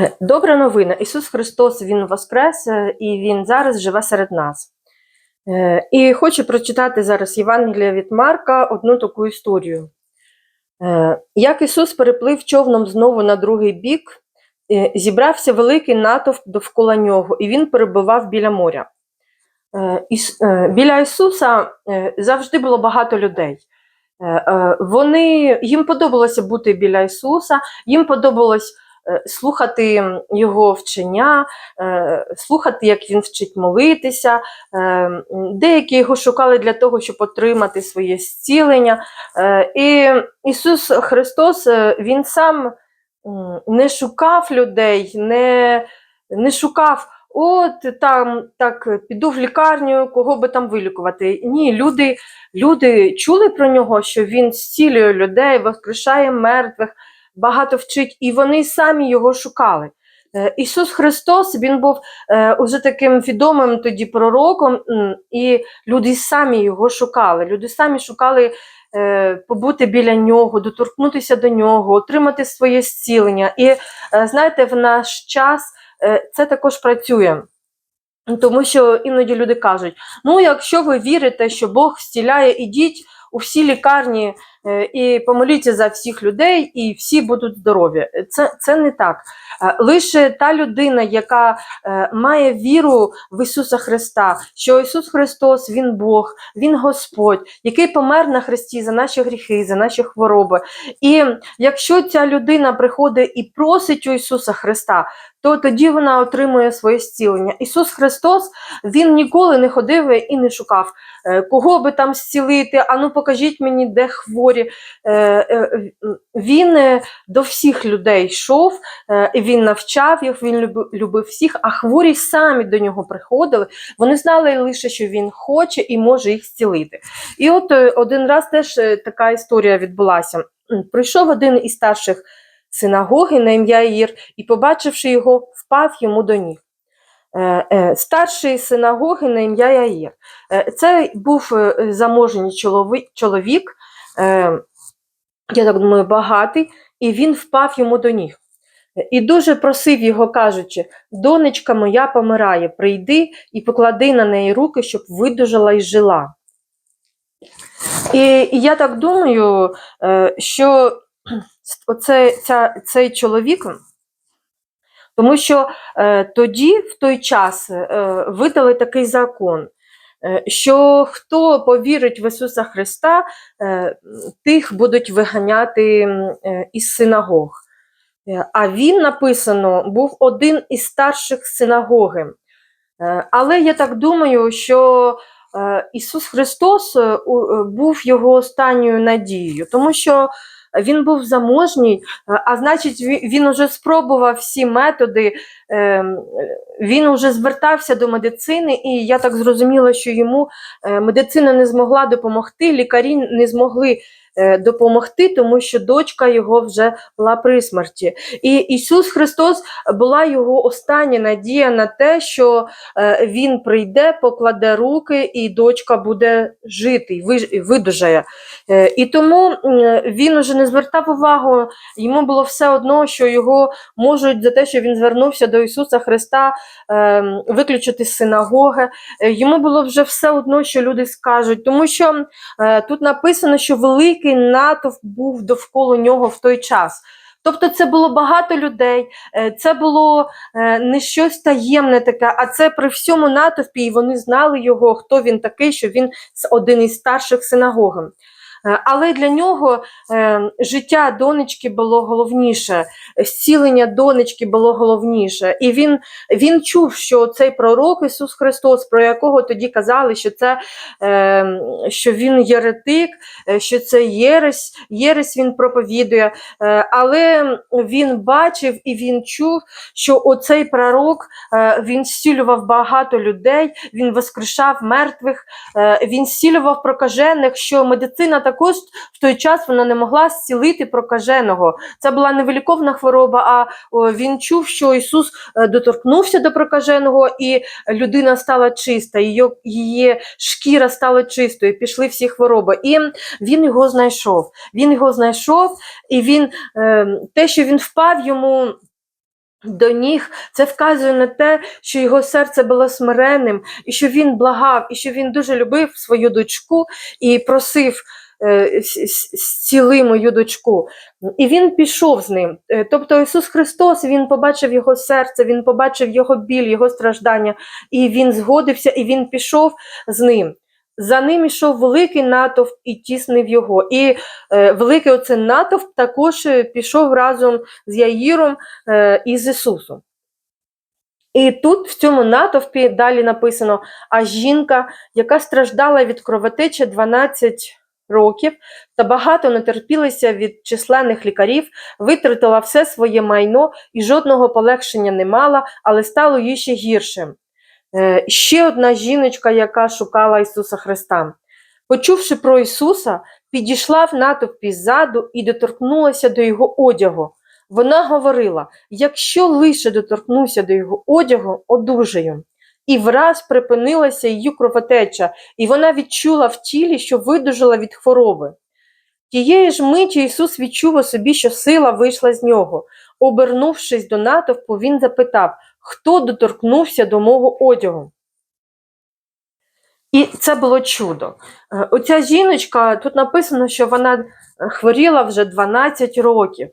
Е, Добра новина. Ісус Христос Він воскрес і Він зараз живе серед нас. Е, І хочу прочитати зараз Євангелія від Марка одну таку історію. Е, Як Ісус переплив човном знову на другий бік, зібрався великий натовп довкола нього, і він перебував біля моря. Біля Ісуса завжди було багато людей. Вони, їм подобалося бути біля Ісуса, їм подобалось слухати його вчення, е, слухати, як він вчить молитися. Е, Деякі його шукали для того, щоб отримати своє зцілення. Е, І Ісус Христос е, Він сам не шукав людей, не, не шукав. От там так піду в лікарню, кого би там вилікувати. Ні, люди, люди чули про нього, що він зцілює людей, воскрешає мертвих, багато вчить, і вони самі його шукали. Е, Ісус Христос він був е, уже таким відомим тоді пророком, і люди самі його шукали. Люди самі шукали е, побути біля нього, доторкнутися до нього, отримати своє зцілення. І знаєте, в наш час це також працює. Тому що іноді люди кажуть: ну, якщо ви вірите, що Бог зціляє, ідіть у всі лікарні і помоліться за всіх людей, і всі будуть здорові. Це, це не так. Е, Лише та людина, яка е, має віру в Ісуса Христа, що Ісус Христос Він Бог, Він Господь, який помер на Христі за наші гріхи, за наші хвороби. І якщо ця людина приходить і просить у Ісуса Христа, то тоді вона отримує своє зцілення. Ісус Христос Він ніколи не ходив і не шукав, е, кого би там зцілити, а ну покажіть мені, де хворі. Е, е, Він е, до всіх людей йшов, він навчав їх, він любив всіх, а хворі самі до нього приходили. Вони знали лише, що він хоче і може їх зцілити. І от один раз теж така історія відбулася. Прийшов один із старших синагоги на ім'я Ір, і, побачивши його, впав йому до ніг. Старший синагоги на ім'я Яїр. Це був заможний чоловік, е, я так думаю, багатий, і він впав йому до ніг. І дуже просив його, кажучи: донечка моя помирає, прийди і поклади на неї руки, щоб видужала і жила. І, і я так думаю, е, що оце, ця, цей чоловік, тому що е, тоді, в той час, е, видали такий закон, що хто повірить в Ісуса Христа, е, тих будуть виганяти е, із синагог. Е, А він написано був один із старших синагоги. Е, Але я так думаю, що е, Ісус Христос е, е, був його останньою надією, тому що він був заможній, е, а значить, він уже спробував всі методи, е, він уже звертався до медицини, і я так зрозуміла, що йому е, медицина не змогла допомогти, лікарі не змогли допомогти, тому що дочка його вже була при смерті. І Ісус Христос була його остання надія на те, що е, він прийде, покладе руки, і дочка буде жити, видужає. Е, І тому він уже не звертав увагу, йому було все одно, що його можуть за те, що він звернувся до Ісуса Христа, е, виключити з синагоги. Е, Йому було вже все одно, що люди скажуть, тому що е, тут написано, що великий натовп був довкола нього в той час. Тобто це було багато людей, е, це було е, не щось таємне таке, а це при всьому натовпі, і вони знали його, хто він такий, що він один із старших синагог. Е, Але для нього е, життя донечки було головніше, зцілення донечки було головніше. І він, він чув, що цей пророк Ісус Христос, про якого тоді казали, що це е, що він єретик, що це єресь, єресь він проповідує. Але він бачив і він чув, що оцей пророк він зцілював багато людей, він воскрешав мертвих, він зцілював прокажених, що медицина також в той час вона не могла зцілити прокаженого. Це була невиліковна хвороба, а він чув, що Ісус е, доторкнувся до прокаженого, і людина стала чиста, її, шкіра стала чистою, пішли всі хвороби. І він його знайшов. Він його знайшов, і він е, те, що він впав йому до ніг, це вказує на те, що його серце було смиренним, і що він благав, і що він дуже любив свою дочку і просив зціли мою дочку. І він пішов з ним. Е, Тобто Ісус Христос Він побачив його серце, Він побачив його біль, його страждання, і він згодився, і він пішов з ним. За ним ішов великий натовп і тіснив його. І е, великий оце натовп також е, пішов разом з Яїром е, і з Ісусом. І тут в цьому натовпі далі написано: а жінка, яка страждала від кровотечі 12 років та багато натерпілася від численних лікарів, витратила все своє майно і жодного полегшення не мала, але стало їй ще гірше. Е, ще одна жіночка, яка шукала Ісуса Христа. Почувши про Ісуса, підійшла в натовпі ззаду і доторкнулася до його одягу. Вона говорила: якщо лише доторкнуся до його одягу, одужаю. І враз припинилася її кровотеча, і вона відчула в тілі, що видужала від хвороби. Тієї ж миті Ісус відчув у собі, що сила вийшла з нього. Обернувшись до натовпу, він запитав, хто доторкнувся до мого одягу. І це було чудо. Е, Оця жіночка, тут написано, що вона е, хворіла вже 12 років,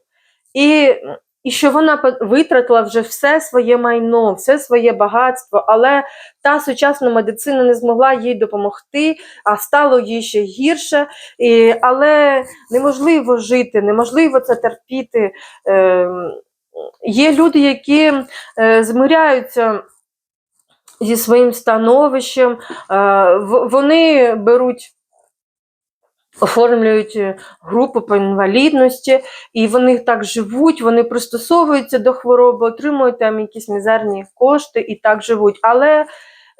і, і що вона витратила вже все своє майно, все своє багатство, але та сучасна медицина не змогла їй допомогти, а стало їй ще гірше. І, але неможливо жити, неможливо це терпіти. Е, є люди, які е, змиряються зі своїм становищем, е, вони беруть. Оформлюють е, групу по інвалідності, і вони так живуть, вони пристосовуються до хвороби, отримують там якісь мізерні кошти і так живуть. Але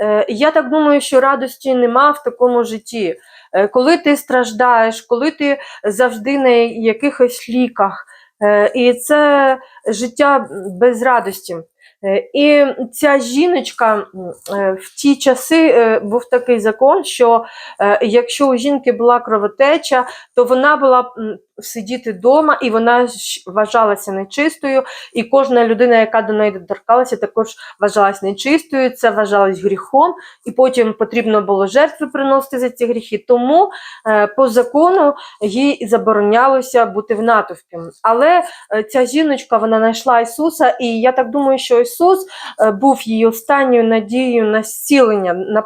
е, я так думаю, що радості нема в такому житті. Е, коли ти страждаєш, коли ти завжди на якихось ліках, е, і це життя без радості. Е, І ця жіночка е, в ті часи е, був такий закон, що якщо у жінки була кровотеча, то вона була сидіти вдома і вона вважалася нечистою. І кожна людина, яка до неї доторкалася, також вважалась нечистою, це вважалось гріхом, і потім потрібно було жертви приносити за ці гріхи. Тому е, по закону їй заборонялося бути в натовпі. Але е, ця жіночка вона знайшла Ісуса, і я так думаю, що Ісус е, був її останньою надією на зцілення, на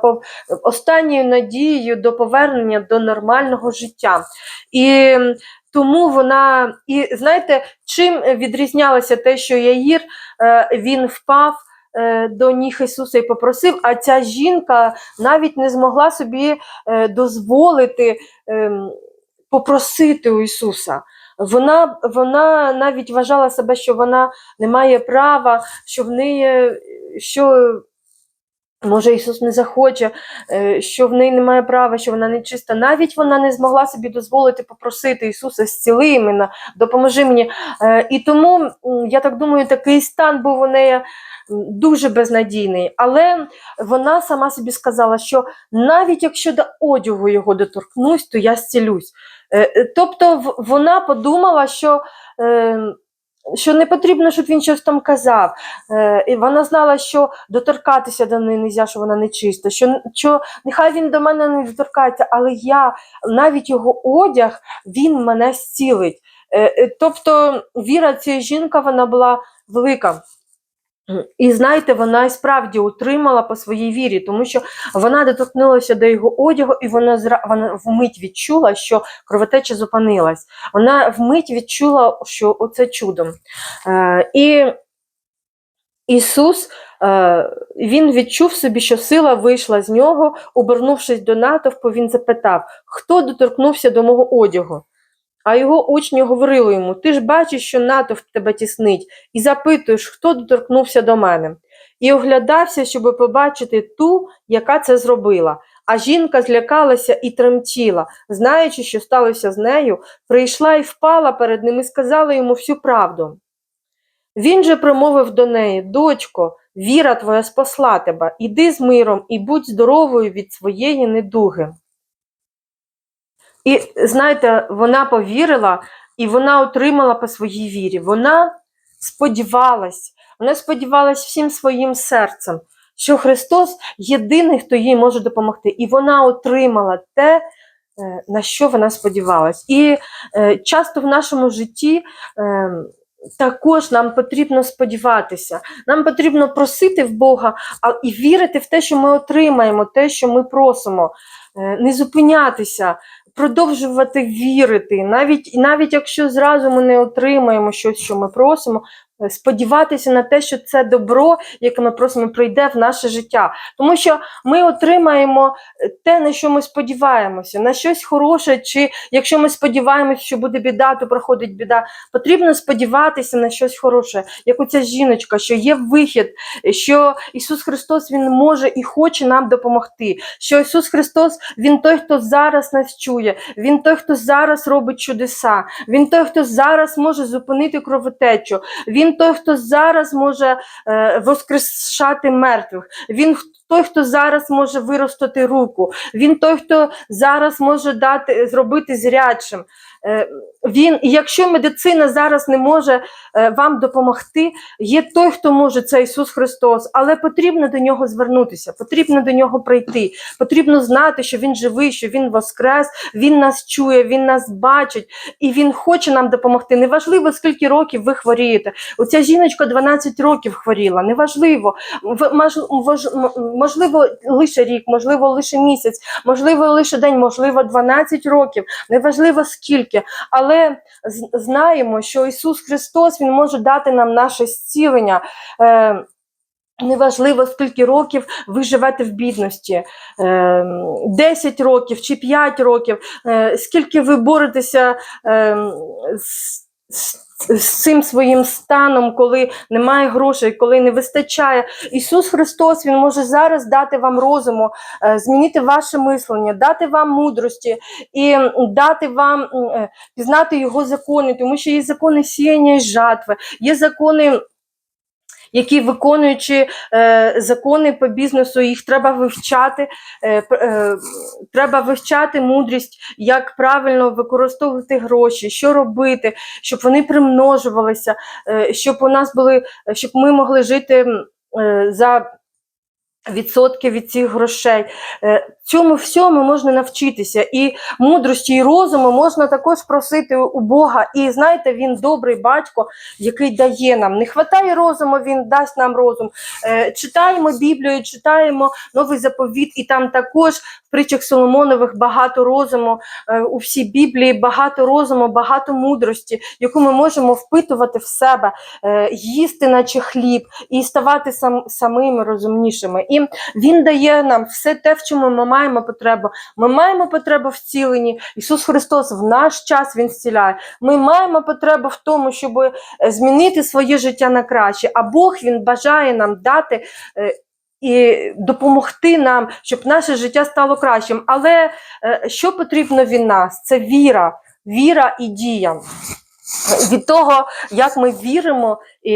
останньою надією до повернення до нормального життя. І тому вона, і знаєте, чим відрізнялося те, що Яїр е, він впав. е, До ніг Ісуса і попросив, а ця жінка навіть не змогла собі е, дозволити ем, попросити у Ісуса. Вона, вона навіть вважала себе, що вона не має права, що в неї, що може Ісус не захоче, е, що в неї немає права, що вона нечиста. Навіть вона не змогла собі дозволити попросити Ісуса, зціли мене, допоможи мені. Е, І тому, я так думаю, такий стан був у неї дуже безнадійний. Але вона сама собі сказала, що навіть якщо до одягу його доторкнусь, то я зцілюсь. Е, Тобто вона подумала, що, е, що не потрібно, щоб він щось там казав. Е, І вона знала, що доторкатися до неї не можна, що вона нечиста, що, що нехай він до мене не доторкається, але я, навіть його одяг, він мене зцілить. Е, е, Тобто віра цієї жінки вона була велика. І знаєте, вона і справді утримала по своїй вірі, тому що вона доторкнулася до його одягу, і вона зра... вона вмить відчула, що кровотеча зупинилась. Вона вмить відчула, що оце чудом. Е, і Ісус е, він відчув собі, що сила вийшла з нього. Обернувшись до натовпу, він запитав, хто доторкнувся до мого одягу. А його учні говорили йому: Ти ж бачиш, що натовп тебе тіснить, і запитуєш, хто доторкнувся до мене. І оглядався, щоб побачити ту, яка це зробила. А жінка злякалася і тремтіла, знаючи, що сталося з нею, прийшла і впала перед ним і сказала йому всю правду. Він же промовив до неї: Дочко, віра твоя спасла тебе, іди з миром і будь здоровою від своєї недуги. І знаєте, вона повірила і вона отримала по своїй вірі. Вона сподівалась, Вона сподівалась всім своїм серцем, що Христос єдиний, хто їй може допомогти. І вона отримала те, е, на що вона сподівалась. І е, часто в нашому житті. е, Також нам потрібно сподіватися, нам потрібно просити в Бога а, і вірити в те, що ми отримаємо, те, що ми просимо, не зупинятися, продовжувати вірити, навіть, навіть якщо зразу ми не отримаємо щось, що ми просимо, сподіватися на те, що це добро, яке ми просимо, прийде в наше життя. Тому що ми отримаємо е, те, на що ми сподіваємося, на щось хороше, чи якщо ми сподіваємося, що буде біда, то проходить біда. Потрібно сподіватися на щось хороше, як оця жіночка, що є вихід, що Ісус Христос Він може і хоче нам допомогти. Що Ісус Христос Він той, хто зараз нас чує, Він той, хто зараз робить чудеса, Він той, хто зараз може зупинити кровотечу, Він той, хто зараз може е, воскрешати мертвих. Він той, хто зараз може виростити руку. Він той, хто зараз може дати зробити зрячим. Е, Він, якщо медицина зараз не може е, вам допомогти, є той, хто може, це Ісус Христос, але потрібно до нього звернутися, потрібно до нього прийти. Потрібно знати, що Він живий, що Він воскрес, Він нас чує, Він нас бачить і Він хоче нам допомогти. Неважливо, скільки років ви хворієте. Оця жіночка 12 років хворіла. Неважливо, можливо, лише рік, можливо, лише місяць, можливо, лише день, можливо, 12 років. Неважливо скільки, але знаємо, що Ісус Христос Він може дати нам наше зцілення. Е, Неважливо, скільки років ви живете в бідності, е, 10 років чи 5 років, е, скільки ви боретеся е, з, з, цим своїм станом, коли немає грошей, коли не вистачає. Ісус Христос Він може зараз дати вам розуму, е, змінити ваше мислення, дати вам мудрості і дати вам е, пізнати Його закони, тому що є закони сіяння і жатви, є закони які виконуючи е, закони по бізнесу, їх треба вивчати. Е, е, треба вивчати мудрість, як правильно використовувати гроші, що робити, щоб вони примножувалися, е, щоб у нас були, щоб ми могли жити е, за. Відсотки від цих грошей. Е, Цьому всьому можна навчитися. І мудрості, і розуму можна також просити у Бога. І знаєте, він добрий батько, який дає нам. Не вистачає розуму, він дасть нам розум. Е, Читаємо Біблію, читаємо новий заповіт, і там також притчах Соломонових багато розуму. Е, У всій Біблії багато розуму, багато мудрості, яку ми можемо впитувати в себе, е, їсти, наче хліб, і ставати сам, самими розумнішими. І він дає нам все те, в чому ми маємо потребу. Ми маємо потребу в. Ісус Христос в наш час Він зціляє. Ми маємо потребу в тому, щоб е, змінити своє життя на краще. А Бог Він бажає нам дати. І допомогти нам, щоб наше життя стало кращим. Але е, що потрібно від нас? Це віра, віра і дія. Від того, як ми віримо, і,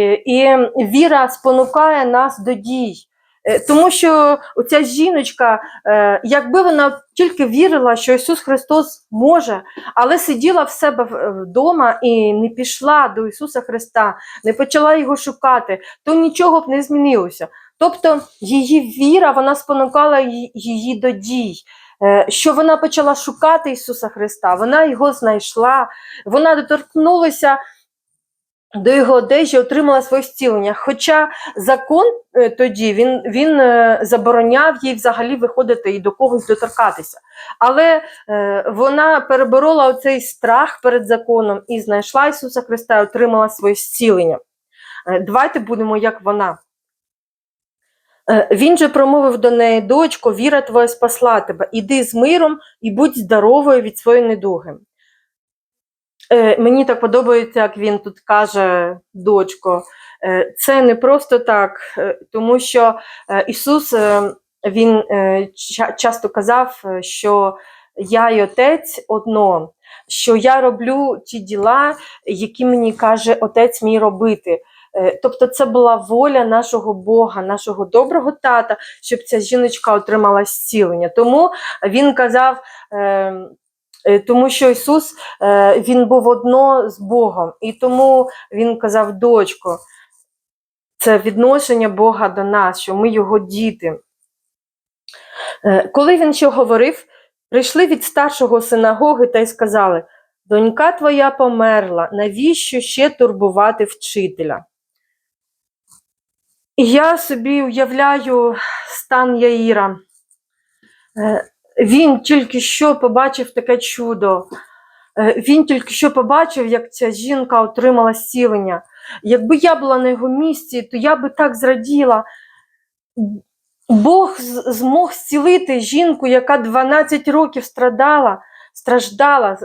і віра спонукає нас до дій. Е, Тому що оця жіночка, е, якби вона тільки вірила, що Ісус Христос може, але сиділа в себе вдома і не пішла до Ісуса Христа, не почала його шукати, то нічого б не змінилося. Тобто її віра вона спонукала її до дій. Е, Що вона почала шукати Ісуса Христа, вона його знайшла, вона доторкнулася до його одежі, отримала своє зцілення. Хоча закон е, тоді він, він е, забороняв їй взагалі виходити і до когось доторкатися. Але вона переборола оцей страх перед законом і знайшла Ісуса Христа і отримала своє зцілення. Давайте будемо як вона. Е, Він же промовив до неї, дочко, віра твоя спасла тебе. Іди з миром і будь здоровою від своєї недуги. Е, Мені так подобається, як він тут каже, дочко. Е, Це не просто так, тому що Ісус він часто казав, що я й отець одно, що я роблю ті діла, які мені каже отець мій робити. Е, Тобто це була воля нашого Бога, нашого доброго тата, щоб ця жіночка отримала зцілення. Тому він казав, е, е, тому що Ісус е, він був одно з Богом, і тому він казав, дочко, це відношення Бога до нас, що ми його діти. Коли він ще говорив, прийшли від старшого синагоги та й сказали: Донька твоя померла, навіщо ще турбувати вчителя? І я собі уявляю стан Яїра. Е, Він тільки що побачив таке чудо. Е, Він тільки що побачив, як ця жінка отримала зцілення. Якби я була на його місці, то я би так зраділа. Бог змог зцілити жінку, яка 12 років страдала, страждала.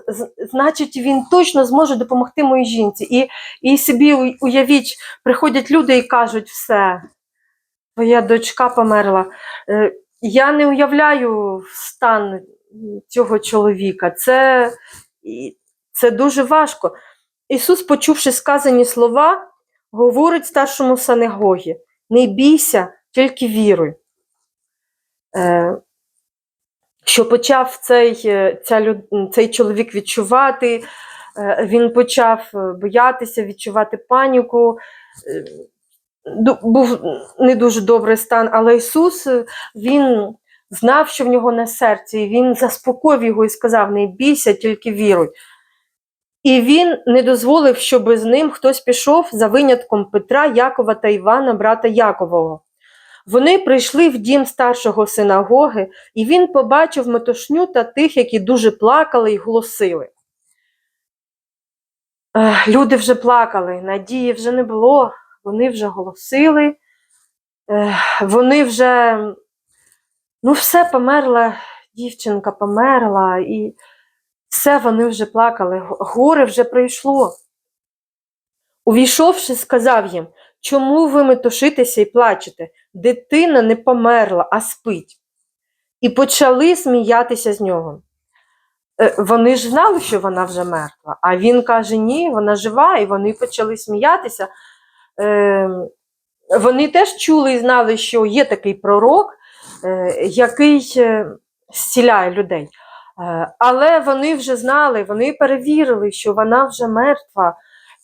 Значить, він точно зможе допомогти моїй жінці. І, і собі уявіть, приходять люди і кажуть, все, твоя дочка померла. Е, Я не уявляю стан цього чоловіка. Це, це дуже важко. Ісус, почувши сказані слова, говорить старшому синагогі: не бійся, тільки віруй. Е, Що почав цей, е, ця, цей чоловік відчувати, е, він почав е, боятися, відчувати паніку. Був не дуже добрий стан, але Ісус Він знав, що в нього на серці, і Він заспокоїв його і сказав: не бійся, тільки віруй. І він не дозволив, щоб з ним хтось пішов за винятком Петра, Якова та Івана, брата Якового. Вони прийшли в дім старшого синагоги, і він побачив метушню та тих, які дуже плакали й голосили. Люди вже плакали, надії вже не було, вони вже голосили, вони вже, ну, все померла, дівчинка померла, і все вони вже плакали, горе вже прийшло. Увійшовши, сказав їм, чому ви метушитеся і плачете? Дитина не померла, а спить. І почали сміятися з нього. Е, Вони ж знали, що вона вже мертва, а він каже, ні, вона жива, і вони почали сміятися. Е, Вони теж чули і знали, що є такий пророк, е, який зціляє людей. Але вони вже знали, вони перевірили, що вона вже мертва.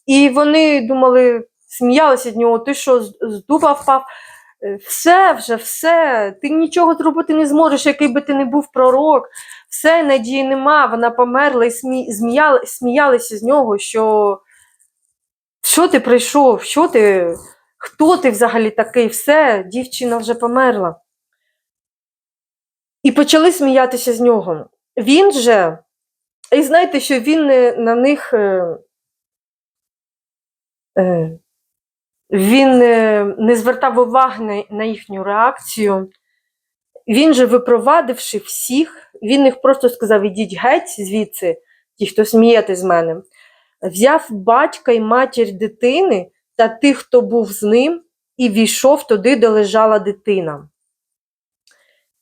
І вони думали, сміялися з нього, ти що, з дуба впав? Все вже, все, ти нічого зробити не зможеш, який би ти не був пророк, все, надії нема, вона померла і смі... зміяли... сміялися з нього, що що ти прийшов, що ти, хто ти взагалі такий, все, дівчина вже померла. І почали сміятися з нього. Він же, і знаєте, що він на них. е, е, Він е, не звертав уваги на, їхню реакцію. Він же, випровадивши всіх, він їх просто сказав: ідіть геть звідси, ті, хто смієте з мене. Взяв батька і матір дитини та тих, хто був з ним, і війшов туди, де лежала дитина.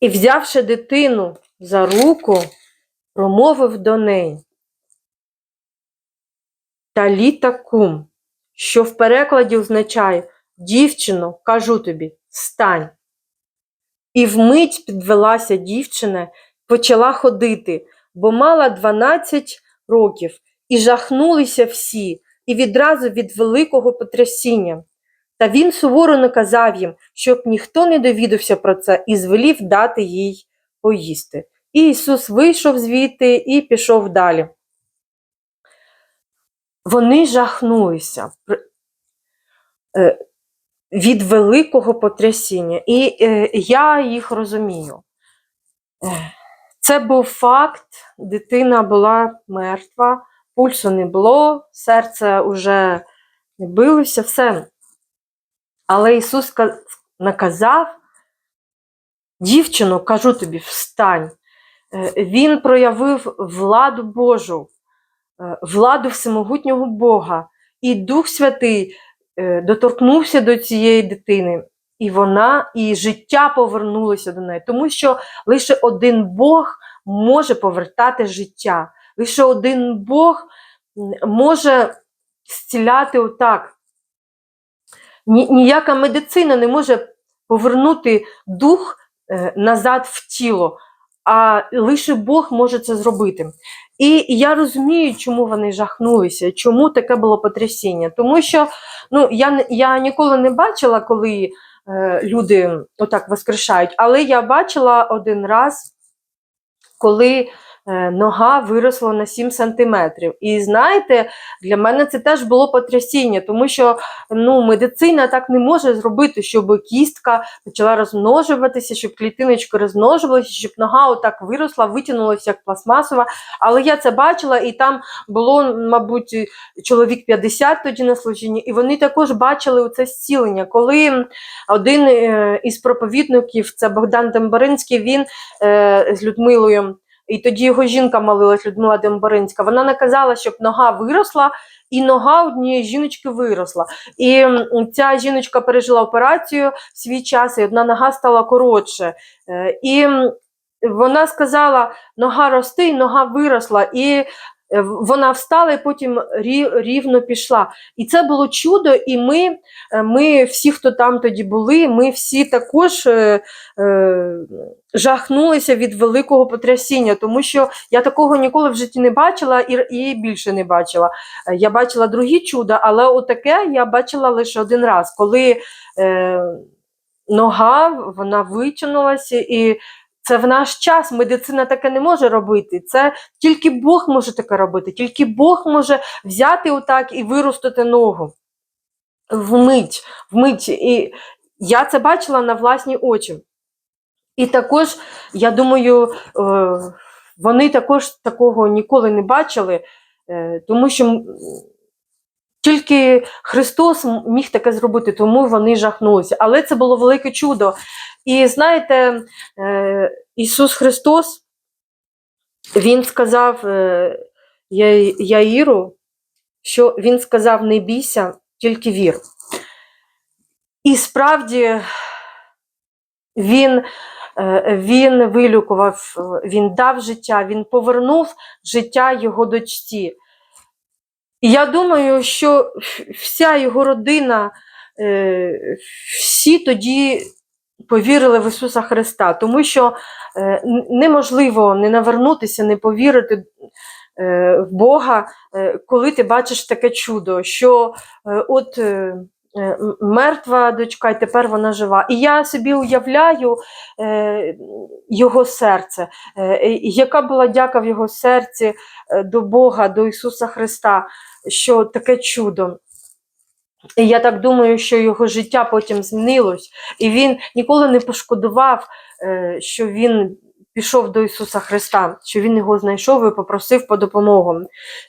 І, взявши дитину за руку, промовив до неї. Таліта кум, що в перекладі означає дівчино, кажу тобі, стань. І вмить підвелася дівчина, почала ходити, бо мала 12 років, і жахнулися всі, і відразу від великого потрясіння. Та він суворо наказав їм, щоб ніхто не довідався про це, і звелів дати їй поїсти. І Ісус вийшов звідти і пішов далі. Вони жахнулися е, від великого потрясіння, і е, я їх розумію. Це був факт, дитина була мертва, пульсу не було, серце вже не билося, все. Але Ісус наказав, дівчино, кажу тобі, встань. Е, Він проявив владу Божу, владу всемогутнього Бога. І Дух Святий е, доторкнувся до цієї дитини, і вона, і життя повернулося до неї. Тому що лише один Бог може повертати життя. Лише один Бог може зціляти отак. Ніяка медицина не може повернути дух е, назад в тіло. А лише Бог може це зробити. І я розумію, чому вони жахнулися, чому таке було потрясіння. Тому що ну, я, я ніколи не бачила, коли е, люди отак воскрешають, але я бачила один раз, коли нога виросла на 7 сантиметрів. І знаєте, для мене це теж було потрясіння, тому що ну, медицина так не може зробити, щоб кістка почала розмножуватися, щоб клітиночки розмножувалися, щоб нога отак виросла, витягнулася як пластмасова. Але я це бачила, і там було, мабуть, чоловік 50 тоді на служінні, і вони також бачили це зцілення. Коли один е, із проповідників, це Богдан Дембаринський, він е, з Людмилою. І тоді його жінка молилась, Людмила Дембаринська. Вона наказала, щоб нога виросла, і нога однієї жіночки виросла. І ця жіночка пережила операцію в свій час, і одна нога стала коротше. Е, І вона сказала: нога рости, і нога виросла. І вона встала і потім рівно пішла. І це було чудо, і ми, е, ми всі, хто там тоді були, ми всі також е, е, жахнулися від великого потрясіння, тому що я такого ніколи в житті не бачила і, і більше не бачила. Е, Я бачила другі чуда, але отаке я бачила лише один раз, коли е, нога вона витягнулася, і це в наш час. Медицина таке не може робити. Це тільки Бог може таке робити, тільки Бог може взяти отак і виростити ногу. Вмить, вмить. І я це бачила на власні очі. І також, я думаю, е, вони також такого ніколи не бачили, е, тому що тільки Христос міг таке зробити, тому вони жахнулися. Але це було велике чудо. І знаєте, е, Ісус Христос, Він сказав е, Яїру, що Він сказав: не бійся, тільки вір. І справді він, е, він вилікував, він дав життя, він повернув життя його дочці. Я думаю, що вся його родина, е, всі тоді повірили в Ісуса Христа, тому що е, неможливо не навернутися, не повірити е, в Бога, коли ти бачиш таке чудо, що от. Е, Мертва дочка, і тепер вона жива. І я собі уявляю е, його серце, е, яка була дяка в його серці до Бога, до Ісуса Христа, що таке чудо. І я так думаю, що його життя потім змінилось, і він ніколи не пошкодував, що він пішов до Ісуса Христа, що він його знайшов і попросив по допомогу.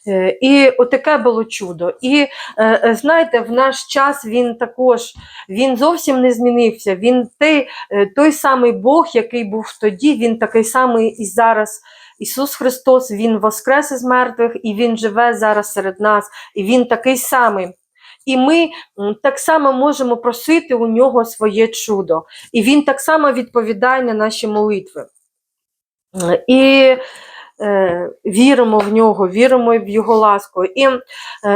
Е, І отаке було чудо. І е, е, знаєте, в наш час він також він зовсім не змінився. Він той, той самий Бог, який був тоді, він такий самий і зараз. Ісус Христос, Він воскрес із мертвих, і Він живе зараз серед нас, і Він такий самий. І ми так само можемо просити у нього своє чудо. І він так само відповідає на наші молитви. І е, віримо в нього, віримо в його ласку. І е,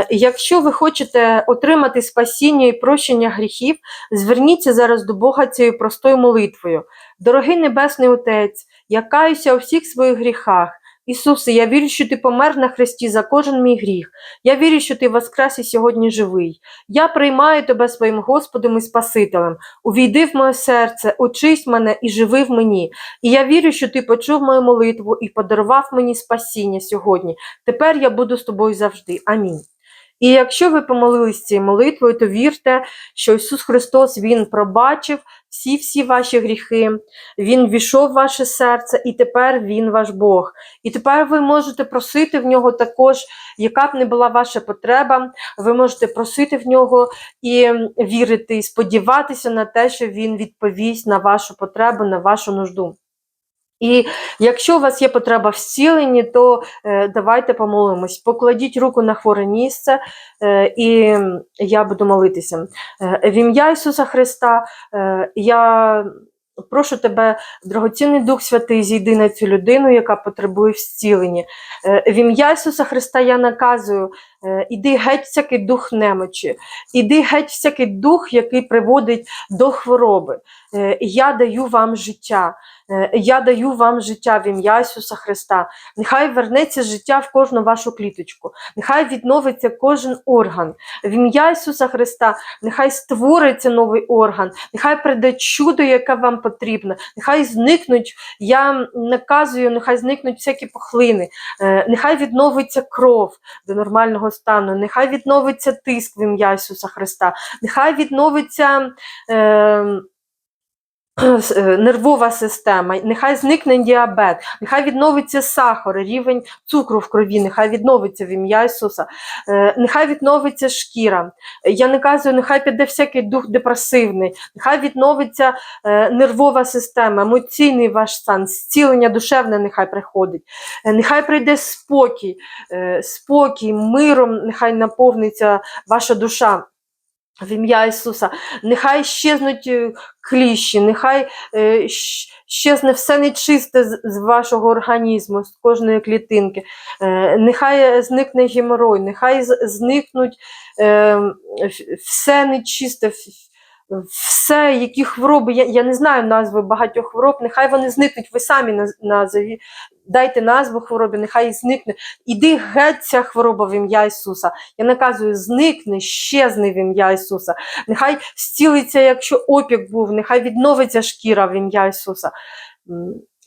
якщо ви хочете отримати спасіння і прощення гріхів, зверніться зараз до Бога цією простою молитвою. Дорогий Небесний Отець, я каюся у всіх своїх гріхах. Ісусе, я вірю, що ти помер на хресті за кожен мій гріх. Я вірю, що ти воскрес і сьогодні живий. Я приймаю тебе своїм Господом і Спасителем. Увійди в моє серце, очись мене і живи в мені. І я вірю, що ти почув мою молитву і подарував мені спасіння сьогодні. Тепер я буду з тобою завжди. Амінь. І якщо ви помолились цією молитвою, то вірте, що Ісус Христос Він пробачив всі-всі ваші гріхи, Він війшов в ваше серце, і тепер Він ваш Бог. І тепер ви можете просити в нього також, яка б не була ваша потреба, ви можете просити в нього і вірити, і сподіватися на те, що він відповість на вашу потребу, на вашу нужду. І якщо у вас є потреба в зціленні, то е, давайте помолимось. Покладіть руку на хворе місце, е, і я буду молитися. Е, в ім'я Ісуса Христа е, я прошу тебе, дорогоцінний Дух Святий, зійди на цю людину, яка потребує зцілення. Е, в ім'я Ісуса Христа я наказую, е, іди геть всякий дух немочі, іди геть всякий дух, який приводить до хвороби. Е, я даю вам життя. Е, Я даю вам життя в ім'я Ісуса Христа. Нехай вернеться життя в кожну вашу кліточку, нехай відновиться кожен орган. В ім'я Ісуса Христа, нехай створиться новий орган, нехай прийде чудо, яке вам потрібно, нехай зникнуть, я наказую, нехай зникнуть всякі пухлини, Е, нехай відновиться кров до нормального стану, нехай відновиться тиск в ім'я Ісуса Христа, нехай відновиться. Е, Нервова система, нехай зникне діабет, нехай відновиться сахар, рівень цукру в крові, нехай відновиться в ім'я Ісуса, Е, нехай відновиться шкіра. Я не кажу, нехай піде всякий дух депресивний, нехай відновиться е, нервова система, емоційний ваш стан, зцілення душевне нехай приходить. Е, Нехай прийде спокій, е, спокій, миром, нехай наповниться ваша душа. В ім'я Ісуса, нехай щезнуть е, кліщі, нехай е, щезне все нечисте з, вашого організму, з кожної клітинки. Е, нехай зникне геморой, нехай зникнуть е, все нечисте, все, які хвороби, я, я не знаю назви багатьох хвороб, нехай вони зникнуть, ви самі назові, дайте назву хворобі, нехай зникне. Іди геть ця хвороба в ім'я Ісуса. Я наказую, зникне, щезне в ім'я Ісуса. Нехай зцілиться, якщо опік був, нехай відновиться шкіра в ім'я Ісуса.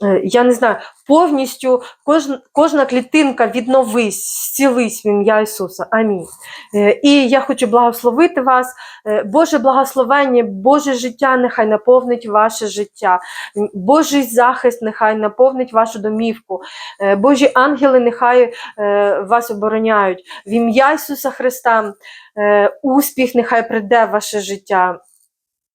Е, Я не знаю, повністю кожна, кожна клітинка відновись, зцілись в ім'я Ісуса. Амінь. Е, І я хочу благословити вас. Е, Боже благословення, Боже життя нехай наповнить ваше життя. Божий захист нехай наповнить вашу домівку. Божі ангели нехай вас обороняють. В ім'я Ісуса Христа успіх нехай прийде в ваше життя.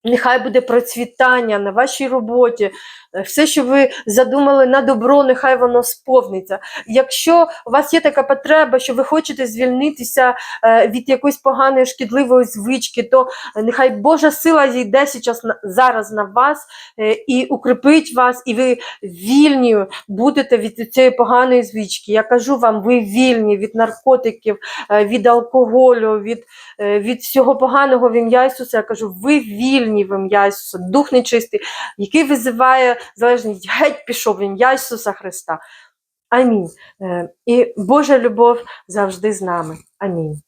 Нехай буде процвітання на вашій роботі, Е, все, що ви задумали на добро, нехай воно сповниться. Якщо у вас є така потреба, що ви хочете звільнитися е, від якоїсь поганої шкідливої звички, то нехай Божа сила зійде зараз на вас е, і укріпить вас, і ви вільні будете від цієї поганої звички. Я кажу вам, ви вільні від наркотиків, е, від алкоголю, від, е, від всього поганого в ім'я Ісуса. Я кажу, ви вільні в ім'я Ісуса, дух нечистий, який визиває залежність, геть пішов в ім'я Ісуса Христа. Амінь. Е, І Божа любов завжди з нами. Амінь.